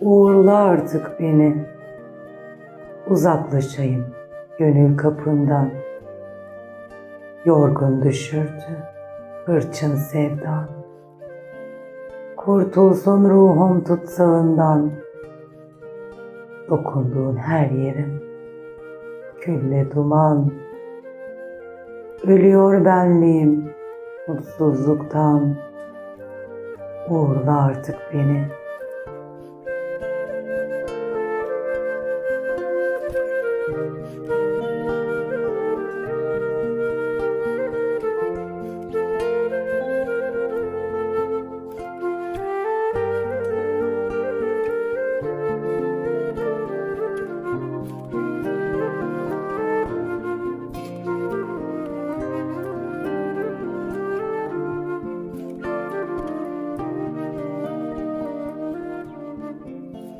Uğurla artık beni. Uzaklaşayım gönül kapından. Yorgun düşürdü hırçın sevdan. Kurtulsun ruhum tutsağından. Dokunduğun her yerim külle duman. Ölüyor benliğim mutsuzluktan. Uğurla artık beni.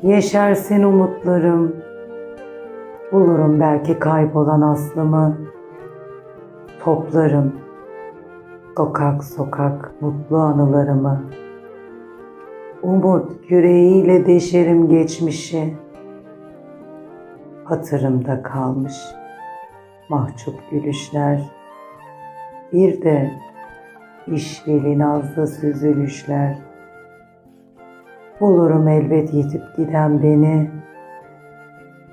Yeşersin umutlarım. Bulurum belki kaybolan aslımı. Toplarım sokak sokak mutlu anılarımı. Umut yüreğiyle deşerim geçmişi. Hatırımda kalmış mahcup gülüşler. Bir de işveli nazlı süzülüşler. Bulurum elbet yitip giden beni.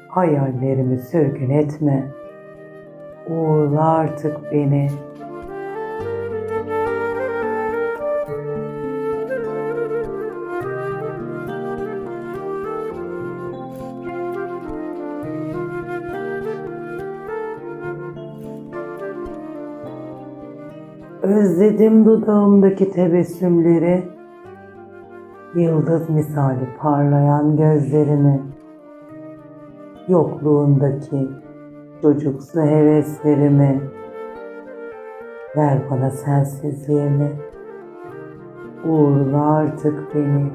Hayallerimi sürgün etme. Uğurla artık beni. Özledim dudağımdaki tebessümleri, yıldız misali parlayan gözlerini, yokluğundaki çocuksu heveslerimi, ver bana sensizliğimi, uğurla artık beni.